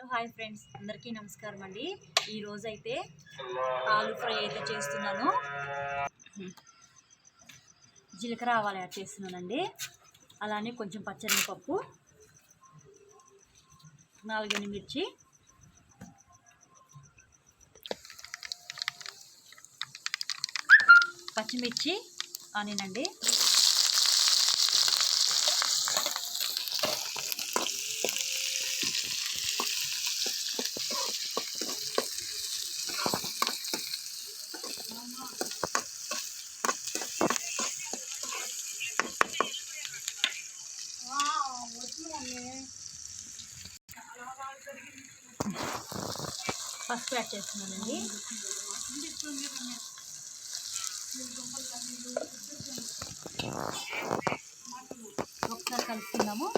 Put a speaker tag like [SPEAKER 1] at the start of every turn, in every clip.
[SPEAKER 1] Hello hi friends అందరికీ నమస్కారం అండి. ఈరోజు అయితే ఆలు ఫ్రై అయితే చేస్తున్నాను. జీలకర్ర ఆవాలు యాడ్ చేస్తున్నానండి. అలానే కొంచెం పచ్చనిపప్పు నాలుగు మిర్చి. పచ్చిమిర్చి ఆనియన్ పసుపు యాడ్ చేస్తున్నానండి. ఒకసారి కలుపుకుందాము.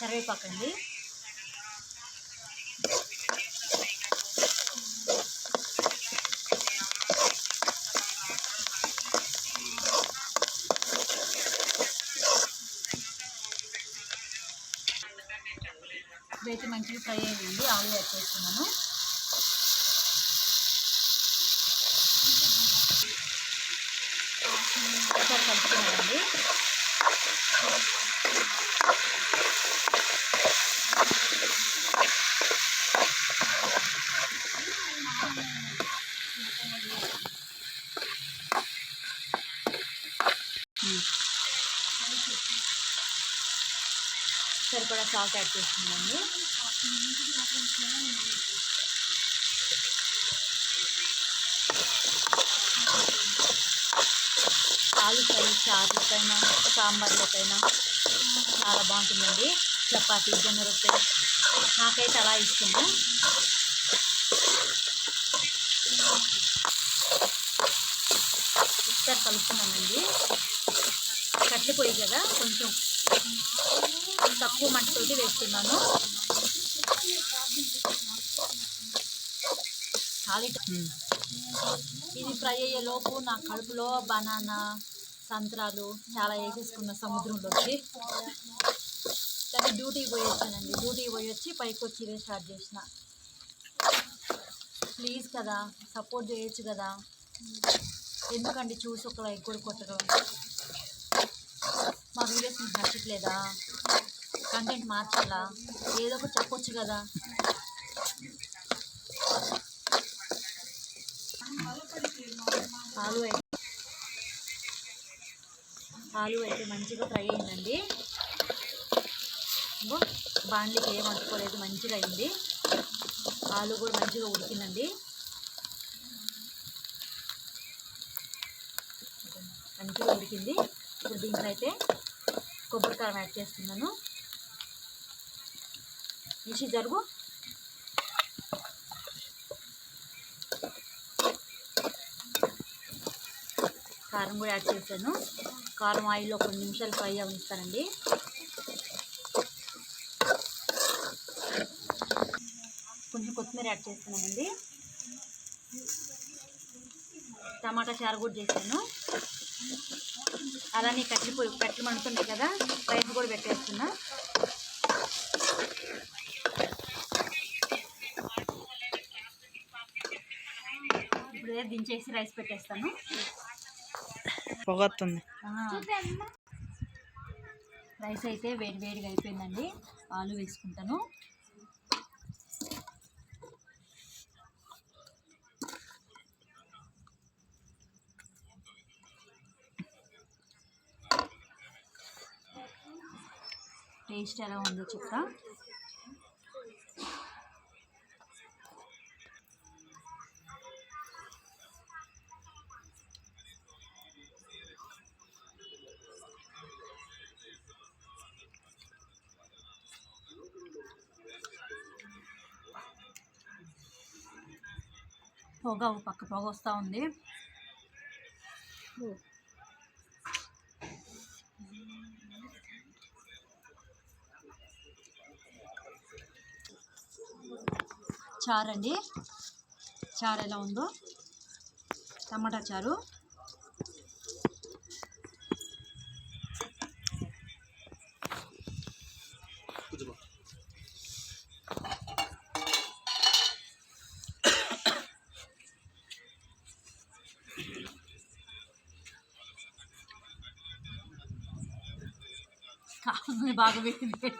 [SPEAKER 1] కరివేపాకండి. ఇవైతే మంచిగా ఫ్రై అయ్యింది ఆలు యాడ్ చేస్తున్నాను. ఒకసారి కలుపుకున్నానండి సరిపడా సాల్ట్ యాడ్ చేస్తున్నాను ఆలు ఫ్రై చారులపైన సాంబార్లపైన చాలా బాగుంటుందండి. చపాతీ జొన్న రొట్టె నాకైతే అలా ఇష్టము. ఒకసారి కలుపుకున్నానండి కట్లు పోయి కదా కొంచెం తక్కువ మంటతోటి వేస్తున్నాను. ఇది ఫ్రై అయ్యే లోపు నా కడుపులో బనానా సంత్రాలు చాలా వేసేసుకున్న సముద్రంలోకి కానీ డ్యూటీకి పోయి వచ్చానండి డ్యూటీకి పోయి వచ్చి పైకి వచ్చి ఇదే స్టార్ట్ చేసిన. ప్లీజ్ కదా సపోర్ట్ చేయొచ్చు కదా. ఎందుకండి చూసి ఒక లైక్ కూడా కొట్టరు మా వీడియోస్ మీకు నచ్చట్లేదా? కంటెంట్ మార్చాలా? ఏదో ఒకటి చెప్పొచ్చు కదా. ఆలు అయితే ఆలు అయితే మంచిగా ఫ్రై అయిందండి. ఇంకో బాండ్లీకి ఏం అంటుకోలేదు మంచిగా అయింది. ఆలు కూడా మంచిగా ఉడికిందండి. మంచిగా ఉడికింది. ఇప్పుడు దీంట్లో అయితే కొబ్బరికారం యాడ్ చేస్తున్నాను. నిషి జరుగు. కారం కూడా యాడ్ చేశాను. కారం ఆయిల్లో కొన్ని నిమిషాలు ఫ్రై అవనిస్తానండి కొంచెం కొత్తిమీర యాడ్ చేస్తున్నానండి. టమాటా చారు కూడా చేశాను. అలానే కట్టెలు కట్టి కట్టెలు మండుతుంటాయి కదా రైస్ కూడా పెట్టేస్తున్నా. దించేసి రైస్ పెట్టేస్తాను.
[SPEAKER 2] పొగొస్తుంది
[SPEAKER 1] ఆ, రైస్ అయితే వేడి వేడిగా అయిపోయిందండి. ఆలు వేసుకుంటాను. టేస్ట్ ఎలా ఉందో చెప్తా. పొగ ఒక పక్క పొగ వస్తూ ఉంది. చారండి. చారు ఎలా ఉందో? టమాటా చారు. కావాలని బాగా పెట్టింది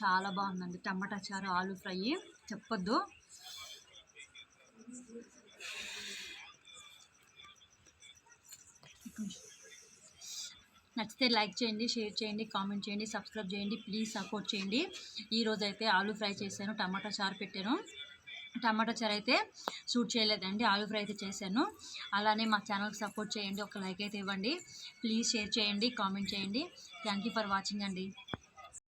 [SPEAKER 1] చాలా బాగుందండి. టమాటా చారు ఆలు ఫ్రై. చెప్పొద్దు. నచ్చితే లైక్ చేయండి షేర్ చేయండి కామెంట్ చేయండి సబ్స్క్రైబ్ చేయండి ప్లీజ్ సపోర్ట్ చేయండి. ఈరోజైతే అయితే ఆలు ఫ్రై చేశాను టమాటా చారు పెట్టాను. టమాటో చారు అయితే షూట్ చేయలేదండి ఆలు ఫ్రై అయితే చేశాను. అలానే మా ఛానల్కి సపోర్ట్ చేయండి ఒక లైక్ అయితే ఇవ్వండి. ప్లీజ్ షేర్ చేయండి కామెంట్ చేయండి. థ్యాంక్ యూ ఫర్ వాచింగ్ అండి.